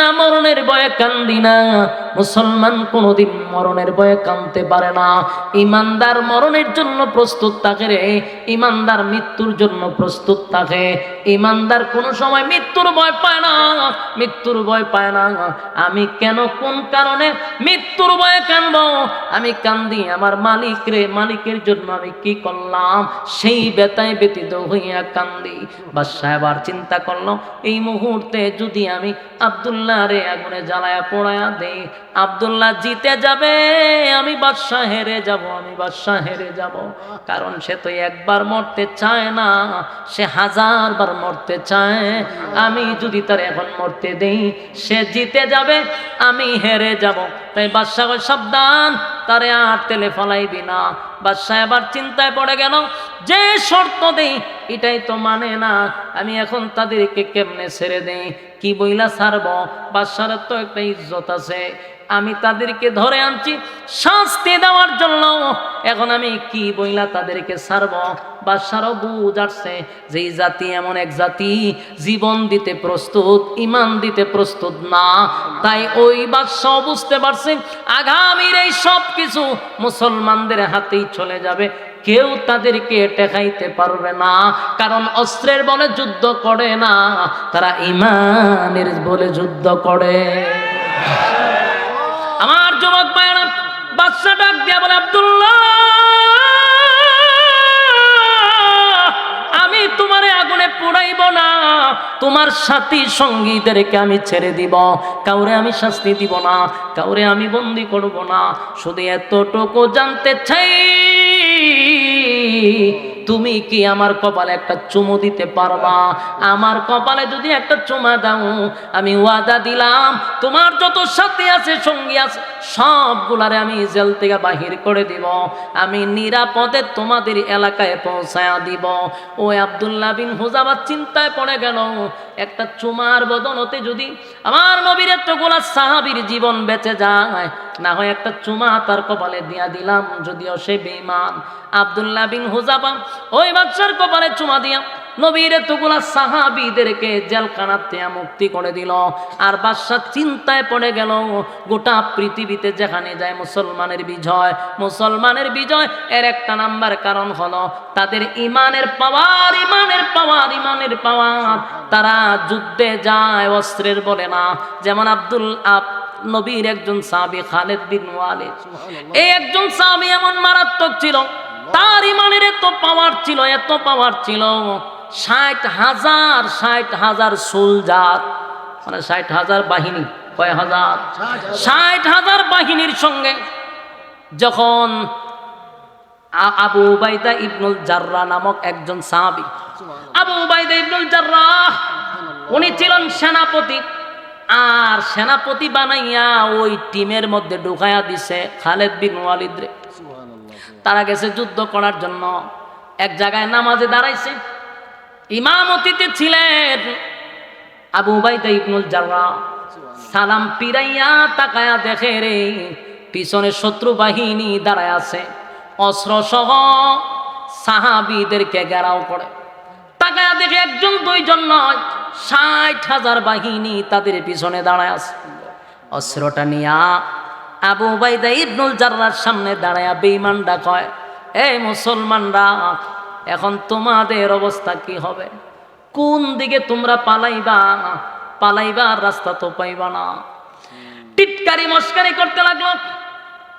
না মরণের ভয়ে কান্দি না। মুসলমান কোনোদিন মরণের ভয়ে কাঁদতে পারে না। ইমানদার মরণের জন্য প্রস্তুত থাকে রে। ইমানদার মৃত্যুর জন্য প্রস্তুত থাকে। ইমানদার কোনো সময় মৃত্যুর ভয় পায় না। মৃত্যুর ভয় পায় না। আমি কেন কোন কারণে মৃত্যুর ভয়ে কানব? আমি কান্দি, আমার মালিক রে, মালিকের জন্য আমি কি করলাম? সেই বেতায় ব্যতীত হইয়া কান্দি। বাদশাহ এবার চিন্তা করল, এই মুহূর্তে যদি আমি আবদুল্লাহ রে আগুনে জ্বালায়া পোড়ায়া দে আবদুল্লাহ, জিতে যাবে, আমি বাদশাহ হেরে যাব, আমি বাদশাহ হেরে যাব। কারণ সে তো একবার মরতে চায় না, সে হাজার বার মরতে চায়। আমি যদি তার এখন মরতে দেই, সে জিতে যাবে, আমি হেরে যাব। তাই বাদশাহ সাবধান, তারে আর তেলে ফলাইবি না। বাদশাহ এবার চিন্তায় পড়ে গেল, যে শর্ত দেই, এটাই তো মানে না। আমি এখন তাদেরকে কেমনে ছেড়ে দেই? কি বইলা ছাড়ব? বাদশার তো একটা ইজ্জত আছে। আমি তাদেরকে ধরে আনছি, শাস্তি দেওয়ার জন্য। এখন আমি কি বইলা তাদেরকে ছাড়ব? বাদশারও বুঝ আসছে যে এই জাতি এমন এক জাতি, জীবন দিতে প্রস্তুত, ইমান দিতে প্রস্তুত না। তাই ওই বাদশাহ বুঝতে পারছে, আগামীর এই সব কিছু মুসলমানদের হাতেই চলে যাবে। কেউ তাদেরকে টেকাইতে পারবে না, কারণ অস্ত্রের বলে যুদ্ধ করে না, তারা ইমানের বলে যুদ্ধ করে। আমার যুবক ভাইয়েরা বাচ্চা ডাক দিয়া বলে, আব্দুল্লাহ! পুড়াইব না। তোমার সাথী সঙ্গীদেরকে আমি ছেড়ে দিব। কাউরে আমি শাস্তি দিব না, কাউরে আমি বন্দি করব না। শুধু এতটুকু জানতে চাই তুমি কি আমার কপালে একটা চুমু দিতে পারবা? আমার কপালে যদি একটা চুমা দাও, আমি ওয়াদা দিলাম, তোমার যত সাথী আছে, সঙ্গী আছে, সবগুলারে আমি জেল থেকে বাহির করে দিব। আমি নিরাপদে তোমাদের এলাকায় পৌঁছায়া দিব। ও আব্দুল্লাহ বিন হুজাবাদ চিন্তায় পড়ে গেল, একটা চুমার বদনতে যদি আমার নবীর এতগুলা সাহাবির জীবন বেঁচে যায় না হয় একটা চুমা তার কপালে দিয়া দিলাম, যদিও সে বেঈমান। আব্দুল্লাহ বিন হুজাবা ওই বাচ্চার কপালে চুমা দিয়া নবীর এতগুলা সাহাবিদেরকে জেলখানাতে মুক্তি করে দিল। আর বাদশাহ চিন্তায় পড়ে গেল, গোটা পৃথিবীতে যেখানে যায় মুসলমানের বিজয় মুসলমানের বিজয় এর একটা নাম্বার কারণ হলো তাদের ইমানের পাওয়ার ইমানের পাওয়ার ইমানের পাওয়ার। তারা যুদ্ধে যায়, অস্ত্রের বলে না। যেমন আব্দুল আব নবীর একজন সাহাবি খালেদ বিন ওয়ালিদ। এই একজন সাহাবি এমন মারাত্মক ছিল, তার ইমানের এত পাওয়ার ছিল, এত পাওয়ার ছিল, ষাট হাজার ষাট হাজার সোলজার মানে ষাট হাজার বাহিনী, কয় হাজার? ষাট হাজার বাহিনীর সঙ্গে যখন আবু উবাইদা ইবনুল জাররা নামক একজন সাহাবি, আবু উবাইদা ইবনুল জাররা উনি ছিলেন সেনাপতি আর সেনাপতি বানাইয়া ওই টিমের মধ্যে ঢুকাইয়া দিছে খালেদ বিন ওয়ালিদ রে তারা গেছে যুদ্ধ করার জন্য। এক জায়গায় নামাজে দাঁড়াইছে। ইমামতিতে ছিলেন আবু উবাইদা ইবনুল জাররা। সালাম পিরাইয়া তাকায়া দেখে রে পিছনে শত্রু বাহিনী দাঁড়ায় আছে। অস্ত্র সহ সাহাবিদেরকে ঘেরাও করে। তাকায়া দেখে একজন, দুইজন নয়, ষাট হাজার বাহিনী তাদের পিছনে দাঁড়ায় আছে। অস্ত্রটা নিয়া আবু বাইদা ইবনুল জার্রার সামনে দাঁড়ায়া বেঈমানরা কয় এই মুসলমানরা, এখন তোমাদের অবস্থা কি হবে? কোন দিকে তোমরা পালাইবা? পালাইবার রাস্তা তো পাইবা না। টিটকারি মস্কারি করতে লাগল,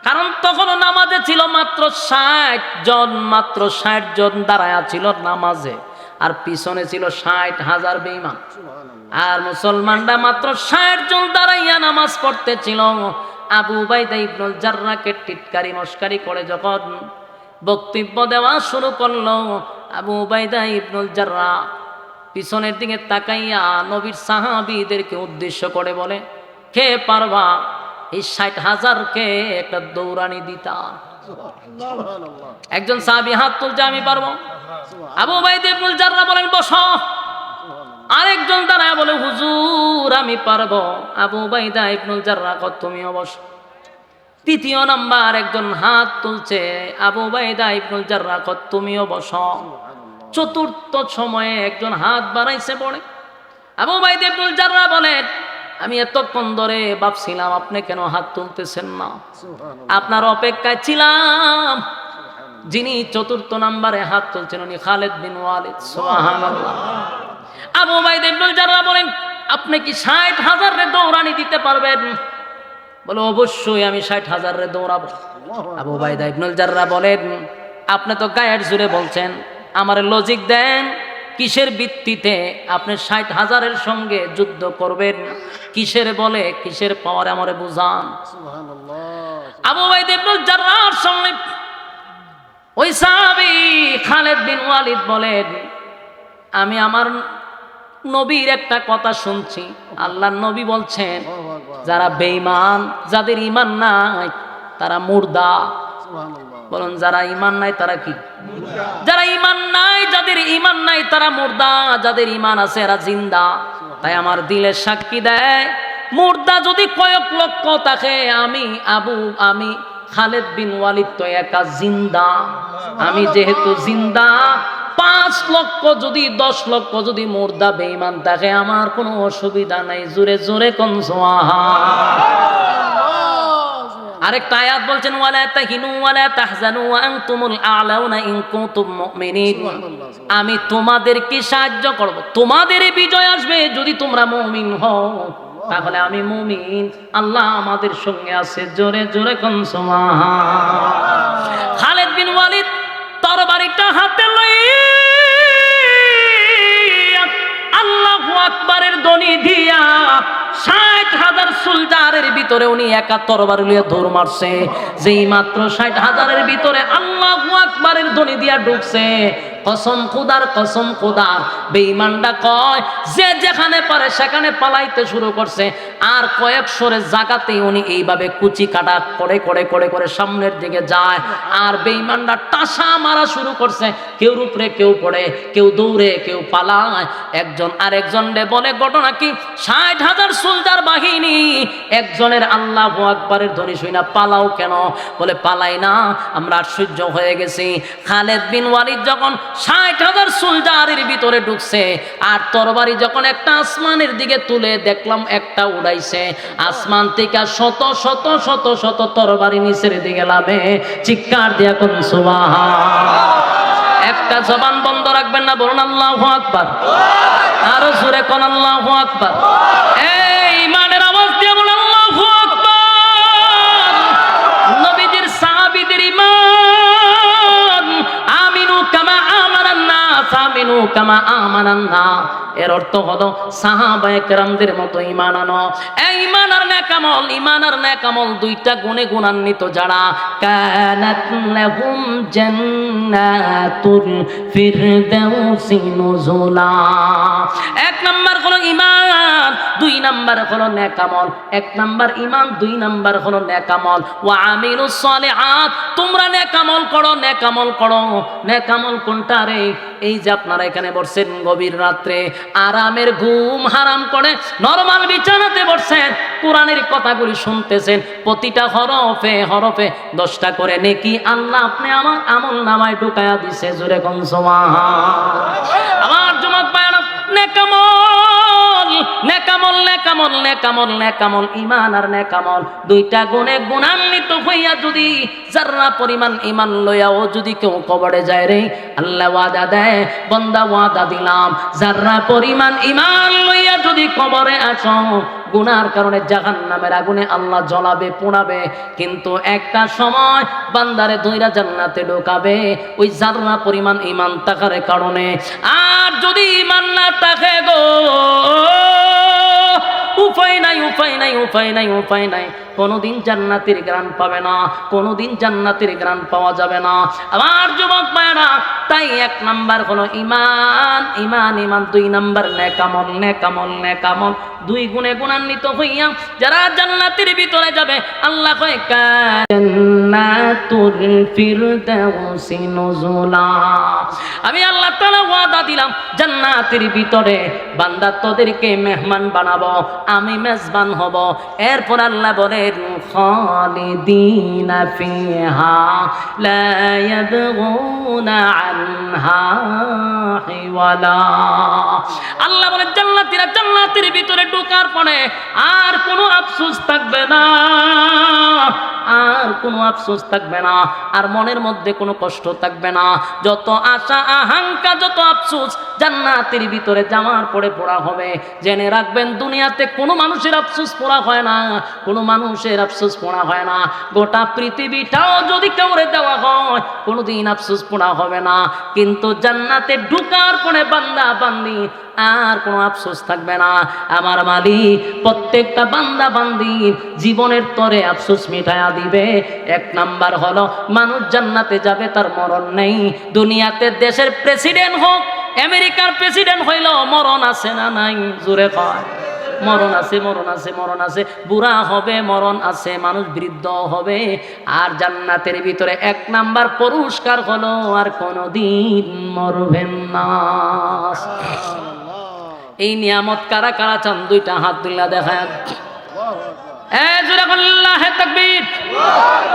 কারণ তখনও নামাজে ছিল মাত্র ষাট জন, মাত্র ষাট জন দাঁড়ায়া ছিল নামাজে। আর পিছনে ছিল ষাট হাজার বেইমান আর মুসলমানরা মাত্র ষাট জন দাঁড়াইয়া নামাজ পড়তেছিল। আবু বাইদা ইবনুল জার্রাকে টিটকারি মস্কারি করে যখন বক্তব্য দেওয়া শুরু করল, আবু বাইদা ইবনুল জার্রা পিছনের দিকে তাকাইয়া নবীর সাহাবিদেরকে উদ্দেশ্য করে বলে, কে পারবা? এই ষাট হাজারকে একটা দৌড়ানি দিতা একজন সাহাবি হাত তুলছে আমি পারব? আবু বাইদ ইবনুল জাররা বলেন বসো। আরেকজন দাঁড়ায় বলে হুজুর আমি পারব। আবু বাইদা ইবনুল জাররা কত তুমিও বসো। তৃতীয় নাম্বার একজন হাত তুলছে। আবু বাইদা ইবনুল জাররা কত তুমিও বসো। চতুর্থ সময়ে একজন হাত বাড়াইছে পড়ে। আবু বাইদ ইবনুল জাররা বলেন আমি এতক্ষণ ধরে ভাবছিলাম আপনি কেন হাত তুলতেছেন না? আপনার অপেক্ষায় ছিলাম। যিনি চতুর্থ নাম্বারে হাত তুলছেন উনি খালেদ বিন ওয়ালিদ সুবহানাল্লাহ। আবু বাইদ ইবনুল জাররা বলেন আপনি কি ষাট হাজার রে দৌড়ানি দিতে পারবেন? বলে অবশ্যই আমি ষাট হাজার রে দৌড়াবো। আবু বাইদা ইবনুল জাররা বলেন আপনি তো গায়ের জুড়ে বলছেন আমার লজিক দেন কিসের ভিত্তিতে আপনি ষাট হাজারের সঙ্গে যুদ্ধ করবেন? কিসের বলে? কিসের পাওয়ারে আমারে বুঝান। আবু বাইদ ইবনুল জাররার সামনে ওই সাহাবী খালেদ বিন ওয়ালিদ বলেন আমি আমার নবীর একটা কথা শুনছি। আল্লাহ নবী বলছেন যারা বেঈমান যাদের ইমান নাই তারা মুর্দা। বলুন, যারা ইমান নাই তারা কি? যারা ইমান নাই, যাদের ইমান নাই তারা মুর্দা, যাদের ইমান আছে এরা জিন্দা। তাই আমার দিলের সাক্ষী দেয়, মুর্দা যদি কয়েক লক্ষ থাকে, আমি আবু, আমি খালেদ বিন ওয়ালিদ তো একা জিন্দা। আমি যেহেতু জিন্দা, পাঁচ লক্ষ যদি, দশ লক্ষ যদি মুর্দা বেঈমান থাকে, আমার কোনো অসুবিধা নাই, জোরে জোরে কোন সোয়াহা। আরেকটা আয়াত বলছেন ওয়ালা তাহিনু ওয়ালা তাহজানু ওয়া আনতুমুল আ'লাউনা ইন কুনতুম মুমিনিন। আমি তোমাদেরকে সাহায্য করব। তোমাদের বিজয় আসবে যদি তোমরা মুমিন হও। তাহলে আমি মুমিন। আল্লাহ আমাদের সঙ্গে আছে জোরে জোরে কোন খালেদ বিন ওয়ালিদ তরবারিটা হাতে লইয়া আল্লাহু আকবারের ধ্বনি দিয়া ষাট হাজার সুলজারের ভিতরে উনি একা তরবার লিয়ে দৌড় মারছে। যেই মাত্র ষাট হাজারের ভিতরে আল্লাহ আকবারের ধ্বনি দিয়া ঢুকছে কসম খুদার কসম খুদার বেঈমানটা কয়, যে যেখানে পারে সেখানে পালাইতে শুরু করছে। আর কয়েক সরে জাগাতেই উনি এইভাবে কুচি কাটা করে করে করে করে সামনের দিকে যায়। আর বেঈমানটা টাসা মারা শুরু করছে। কেউ উপরে কেউ পড়ে, কেউ দৌড়ে, কেউ পালায়। একজন আরেকজন রে বলে, ঘটনা কি? ষাট হাজার সোলজার বাহিনী। একজনের আল্লাহ আকবরের ধ্বনি শুই না, পালাও কেন? বলে, পালাই না, আমরা আশ্চর্য হয়ে গেছি। খালেদ বিন ওয়ালিদ যখন ষাট হাজার সোলজারের ভিতরে ঢুকছে। আর তরবারি যখন একটা আসমানের দিকে তুলে দেখলাম, একটা উড়াইছে। আসমান থেকে শত শত শত শত তরবারি নিচের দিকে লাভে চিৎকার দিয়া কোন একটা জবান বন্ধ রাখবেন না, বলুন আল্লাহ আকবার। আরও জোরে কোন, আল্লাহ আকবার। এই আমিনু কামা আমানান এর অর্থ হলো সাহাবায়ে কেরামদের মতো ইমান আনো। এই ঈমান আর নেকামল ঈমান আর নেকামল দুইটা গুণে গুণান্বিত যারা। কানাত লাহুম জান্নাতুল ফিরদাউসি নুজুলা। এক নাম্বার হলো ঈমান, দুই নাম্বার হলো এক নাম্বার ঈমান, দুই নাম্বার হলো ওয়া আমিলুস সালিহাত, তোমরা করো করো। কোনটা রে? এই যে আপনারা এখানে বসছেন গভীর রাত্রে, আরামের ঘুম হারাম করে, নরমাল বিছানাতে বসছেন কোরআনের কথাগুলি শুনতেছেন, প্রতিটা হরফে হরফে দশটা করে, নেকি আল্লাহ আপনি আমার আমল নামায় ঢুকায়া দিছে, জুরে কনসমা আমার জমাত পায় নেকামল নেকামল নেকামল নেকামল ইমান আর নেকামল। দুইটা গুণে গুণান্বিত হইয়া যদি যারা পরিমাণ ইমান লইয়াও যদি কেউ কবরে যায় রে, আল্লাহ ওয়াদা দেয়, বন্দা ওয়াদা দিলাম। যারা পরিমাণ ইমান লইয়া যদি কবরে আসো, গুনার কারণে জাহান নামের আগুনে আল্লাহ জ্বলাবে, পোড়াবে। কিন্তু একটা সময় বান্দারে দইরা জান্নাতে ঢোকাবে, ওই জাররা পরিমাণ ইমান থাকার কারণে। আর যদি ইমান না থাকে গো উপায় নাই উপায় নাই উপায় নাই উপায় নাই। কোনোদিন জান্নাতের গ্রান পাবে না, কোনোদিন জান্নাতের গ্রান পাওয়া যাবে না। আমার যুবক মায়েরা তাই এক নাম্বার হলো ইমান ইমান ইমান দুই নাম্বার নেকামল নেকামল নেকামল। দুই গুণে গুণান্বিত হইয়া যারা জান্নাতের ভিতরে যাবে, আল্লাহ কয় জান্নাতুল ফিরদাউসি নুজুলা। আমি আল্লাহ তাআলা ওয়াদা দিলাম, জান্নাতের ভিতরে বান্দা তোদেরকে মেহমান বানাবো, আমি মেজবান হব। এরপর আল্লাহ বলেন খালিদিনা ফিহা লা ইয়াবগুনা আনহা ওয়ালা আল্লাহ বলে, জান্নাতীরা জান্নাতের ভিতরে ঢোকার পরে আর কোনো আফসোস থাকবে না, আর কোনো আফসোস থাকবে না, আর মনের মধ্যে কোনো কষ্ট থাকবে না। যত আশা আহাঙ্কা যত আফসোস জান্নাতের ভিতরে যাওয়ার পরে পড়া হবে। জেনে রাখবেন, দুনিয়াতে কোনো মানুষের আফসোস পড়া হয় না, কোনো মানুষের আফসোস পড়া হয় না। গোটা পৃথিবীটাও যদি কাউরে দেওয়া হয়, কোনোদিন আফসোস পড়া হবে না। কিন্তু জান্নাতে ঢুকার পরে বান্দা বান্দি, আর কোনো আফসোস থাকবে না। আমার মালিক, প্রত্যেকটা বান্দা বান্দি জীবনের তরে আফসোস মিটায়া দিবে। এক নাম্বার হলো, মানুষ জান্নাতে যাবে, তার মরণ নেই। দুনিয়াতে দেশের প্রেসিডেন্ট হোক, আমেরিকার প্রেসিডেন্ট হইল মরণ আছে না নাই? জোরে কয়। মরণ আছে মরণ আছে মরণ আছে। বুড়া হবে মরণ আছে মানুষ বৃদ্ধ হবে। আর জান্নাতের ভিতরে এক নাম্বার পুরস্কার হলো আর কোনোদিন মরবেন না। এই নিয়ামত কারা কারা চান? দুইটা হাত দুল্লা দেখায়। এ জোরে বল লিল্লাহে তাকবীর।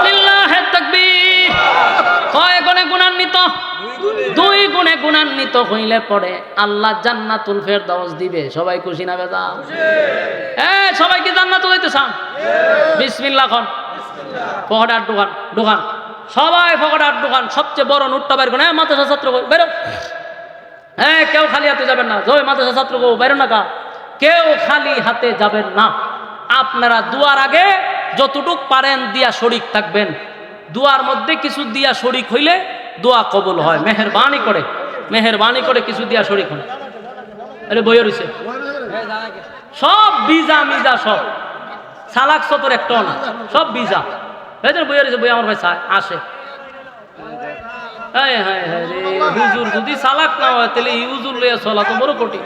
লিল্লাহে তাকবীর। কয় গুণে গুণান্বিত? দুই গুণে গুণান্বিত হইলে পরে আল্লাহ জান্নাতুল দিবে। সবাই খুশি না সবাই কি হইতে চান? খন। দোকান দোকান সবাই দোকান সবচেয়ে বড় নোটটা বের করে মাদ্রাসা ছাত্র বেরো। হ্যাঁ কেউ খালি হাতে যাবেন না। জয় মাদ্রাসা ছাত্র গো, বেরো না কা কেউ খালি হাতে যাবেন না। আপনারা দুয়ার আগে যতটুক পারেন দিয়া শরিক থাকবেন। দুয়ার মধ্যে কিছু দিয়া শরিক হইলে দোয়া কবুল হয়। মেহরবানি করে। মেহরবানি করে কিছু দিয়া শরিক হয়। আরে বইয়ে রইছে। সব বিজা মিজা সব। সালাক সতর এক টন সব বিজা এই বইয়ে রয়েছে বই আমার ভাই আসে। হ্যাঁ হ্যাঁ হ্যাঁ হুজুর যদি সালাক না হয় তাহলে এই লইয়া চলা তো বড় কঠিন।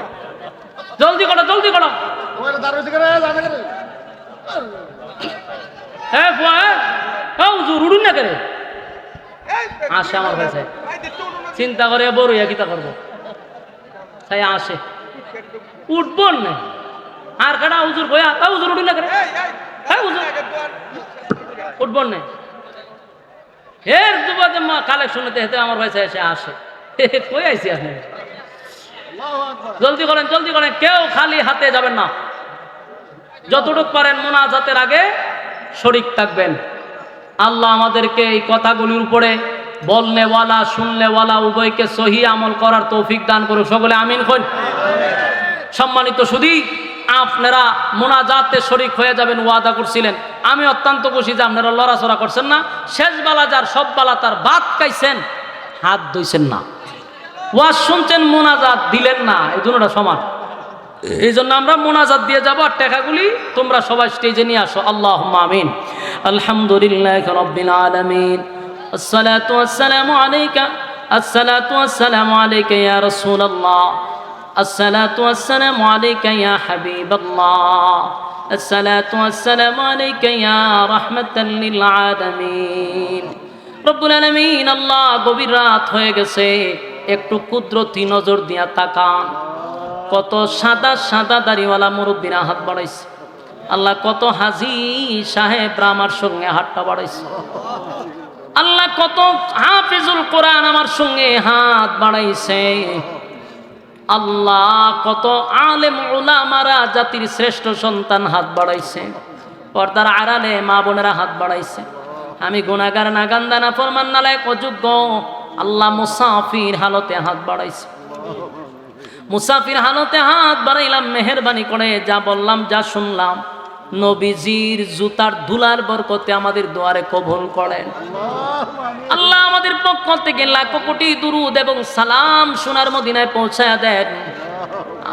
জলদি করো জলদি করো। হ্যাঁ হ্যাঁ হুজুর উড়ুন না করে আসে আমার সাহেব চিন্তা করে বড় ইয়া কিতা করব? তাই আসে। উঠবো না। আর কাটা হুজুর বয়া তা হুজুর উঠুন না করে হ্যাঁ হুজুর। উঠবো না। এর দুবাদে মা কালেকশন হেতে আমার ভাই এসে আসে। কই আইসি আপনি? জলদি করেন জলদি করেন। কেউ খালি হাতে যাবেন না। যতটুক পারেন মোনাজাতের আগে শরিক থাকবেন। আল্লাহ আমাদেরকে এই কথাগুলির উপরে বলনেওয়ালা শুনলেওয়ালা উভয়কে সহি আমল করার তৌফিক দান করুক। সকলে আমিন কন সম্মানিত শুধু আপনারা মোনাজাতে শরিক হয়ে যাবেন ওয়াদা করছিলেন। আমি অত্যন্ত খুশি যে আপনারা লড়াচড়া করছেন না। শেষ বেলা যার সব বেলা তার বাদ খাইছেন হাত ধুইছেন না। ওয়াজ শুনছেন মোনাজাত দিলেন না। এই দুটোটা সমান। এই জন্য আমরা মোনাজাত দিয়ে যাব। আর টাকাগুলি তোমরা সবাই স্টেজে নিয়ে আসো। আল্লাহ আমিন। আলহামদুলিল্লাহ রব্বিল আলমিন। আসসালাতু আসসালামু আলাইকা। আসসালাতু আসসালামু আলাইকা ইয়া রাসূলুল্লাহ। আসসালাতু আসসালামু আলাইকা ইয়া হাবিবাল্লাহ। আসসালাতু আসসালামু আলাইকা ইয়া রাহমাতাল লিল আলামিন। রব্বুল আলামিন, আল্লাহ গভীর রাত হয়ে গেছে। একটু কুদরতি নজর দিয়া তাকান। কত সাদা সাদা দাড়িওয়ালা মুরব্বীরা হাত বাড়াইছে। আল্লাহ কত হাজি সাহেবরা আমার সঙ্গে হাতটা বাড়াইছে। আল্লাহ কত হাফিজুল কোরআন আমার সঙ্গে হাত বাড়াইছে। আল্লাহ কত আলেম ওলামারা জাতির শ্রেষ্ঠ সন্তান হাত বাড়াইছে। পর্দার আড়ালে মা বোনেরা হাত বাড়াইছে। আমি গুণাগার নাগান্দা না ফরমান নালায়ক অযোগ্য। আল্লাহ মুসাফির হালতে হাত বাড়াইছে। মুসাফির হালতে হাত বাড়াইলাম, মেহরবানি করে যা বললাম, যা শুনলাম। নবীজির জুতার ধুলার বরকতে আমাদের দুয়ারে কবল করেন। আল্লাহ আমাদের পক্ষ থেকে লাখো কোটি দুরুদ এবং সালাম সোনার মদিনায় পৌঁছায় দেন।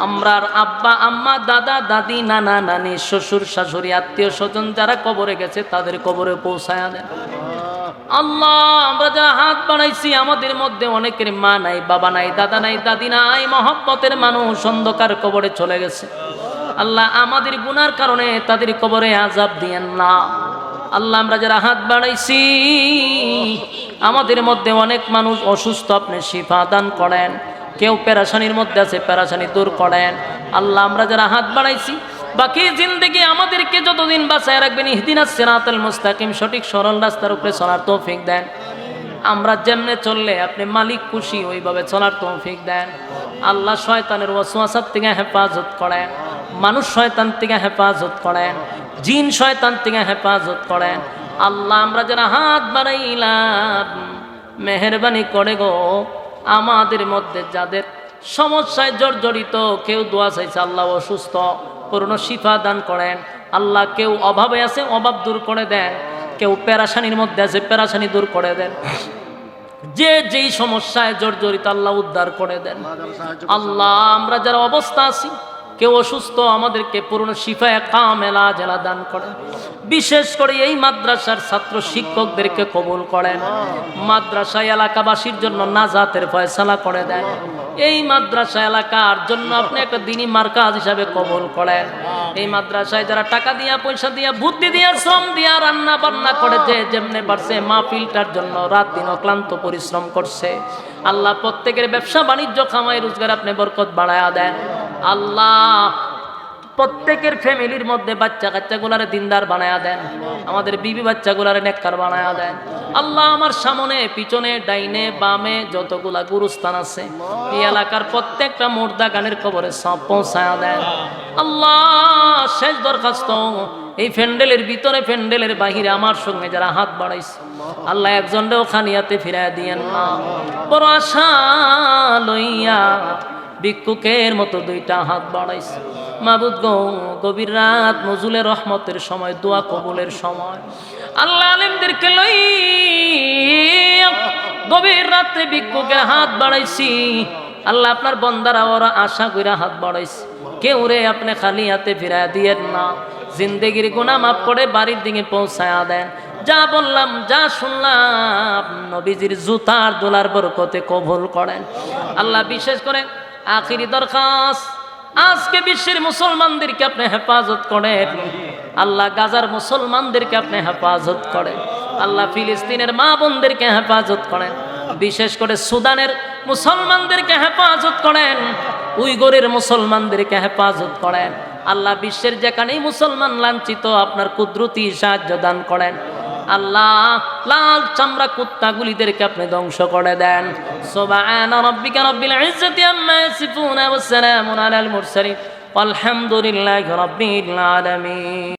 আমরার আব্বা, আম্মা, দাদা, দাদি, নানা, নানি, শ্বশুর, শাশুড়ি, আত্মীয় স্বজন যারা কবরে গেছে তাদের কবরে পৌঁছায় দেন। আল্লাহ, আমরা যারা হাত বাড়াইছি আমাদের মধ্যে অনেকের মা নাই, বাবা নাই, দাদা নাই, দাদি নাই, মহব্বতের মানুষ অন্ধকার কবরে চলে গেছে। আল্লাহ আমাদের গুনার কারণে তাদের কবরে আজাব দিয়েন না। আল্লাহ আমরা যারা হাত বাড়াইছি, আমাদের মধ্যে অনেক মানুষ অসুস্থ, আপনি শিফা দান করেন। কেউ পেরাশানির মধ্যে আছে, পেরাশানি দূর করেন। আল্লাহ আমরা যারা হাত বাড়াইছি, বাকি জিন্দগি আমাদেরকে যতদিন বাঁচায় রাখবেন, ইহদিনা সিরাতাল মুস্তাকিম, সঠিক সরল রাস্তার উপরে চলার তৌফিক দেন। আমরা যেমনে চললে আপনি মালিক খুশি, ওইভাবে চলার তৌফিক দেন। আল্লাহ শয়তানের ওয়াসওয়াসার থেকে হেফাজত করেন। মানুষ শয়তান থেকে হেফাজত করেন জিন শয়তান থেকে হেফাজত করেন আল্লাহ আমরা যারা হাত বাড়াইলাম মেহরবানি করে গো আমাদের মধ্যে যাদের সমস্যায় জর্জরিত কেউ দোয়া চাইছে আল্লাহ অসুস্থ পূর্ণ শিফা দান করেন। আল্লাহ কেউ অভাবে আছে অভাব দূর করে দেন। কেউ পেরাশানির মধ্যে আছে পেরাশানি দূর করে দেন। যে যেই সমস্যায় জর্জরিত আল্লাহ উদ্ধার করে দেন। আল্লাহ আমরা যারা অবস্থা আছি কেউ অসুস্থ, আমাদেরকে পূর্ণ শিফায় কামেলা জেলা দান করেন। বিশেষ করে এই মাদ্রাসার ছাত্র শিক্ষকদেরকে কবুল করেন। মাদ্রাসা এলাকাবাসীর জন্য নাজাতের ফয়সালা করে দেন এই মাদ্রাসা এলাকার জন্য আপনি একটা দিনই মার্কাজ হিসাবে কবুল করেন। এই মাদ্রাসায় যারা টাকা দিয়া, পয়সা দিয়া, বুদ্ধি দিয়া, শ্রম দিয়া রান্না বান্না করে যে যেমনে পারছে, মাহফিলটার জন্য রাত দিন অক্লান্ত পরিশ্রম করছে। আল্লাহ প্রত্যেকের ব্যবসা বাণিজ্য, খামাই, রোজগার আপনি বরকত বাড়ায়া দেন। আল্লাহ, প্রত্যেকের ফ্যামিলির মধ্যে বাচ্চা কাচ্চাগুলারে দিনদার বানায়া দেন। আমাদের বিবি বাচ্চাগুলারে নেককার বানায়া দেন। আল্লাহ আমার সামনে, পিছনে, ডাইনে, বামে যতগুলা গুরুস্থান আছে, এই এলাকার প্রত্যেকটা মোর্দা গানের কবরে সব পৌঁছায়া দেন। আল্লাহ, শেষ দরখাস্ত, এই ফ্যান্ডেলের ভিতরে, ফ্যান্ডেলের বাহিরে আমার সঙ্গে যারা হাত বাড়াইছে, আল্লাহ একজনটাও খানিয়াতে ফিরাই দিয়েন না বড় আশা লইয়া ভিক্ষুকের মতো দুইটা হাত বাড়াইছে। মাবুদ গভীর রাত, নজুলের রহমতের সময়, দোয়া কবুলের সময়। আল্লাহ আলিমদেরকে লই গভীর রাত্রে ভিক্ষুকের হাত বাড়াইছি। আল্লাহ আপনার বন্দারা ওরা আশা কইরা হাত বাড়াইছে। কেউ রে আপনি খালি হাতে ফিরাই দিয়েন না। জিন্দেগির গুণা মাফ করে বাড়ির দিকে পৌঁছায়া দেন। যা বললাম, যা শুনলাম, নবীজির জুতার দোলার বরকতে কবুল করেন। আল্লাহ বিশেষ করে আখিরি দরখাস্ত। আজকে বিশ্বের মুসলমানদেরকে আপনি হেফাজত করেন। আল্লাহ গাজার মুসলমানদেরকে আপনি হেফাজত করেন। আল্লাহ ফিলিস্তিনের মা বোনদেরকে হেফাজত করেন। বিশেষ করে সুদানের মুসলমানদেরকে হেফাজত করেন। উইগরের মুসলমানদেরকে হেফাজত করেন। আল্লাহ বিশ্বের যেখানেই মুসলমান লাঞ্ছিত, আপনার কুদরতি সাহায্য দান করেন। আল্লাহ, লাল চামড়া কুত্তাগুলিদেরকে আপনি ধ্বংস করে দেন। সোবান রব্বিকা রব্বিল ইজ্জতি আম্মা ইয়াসিফুন ওয়া সালামুন আলাল মুরসালিন। আলহামদুলিল্লাহি রাব্বিল আলামিন।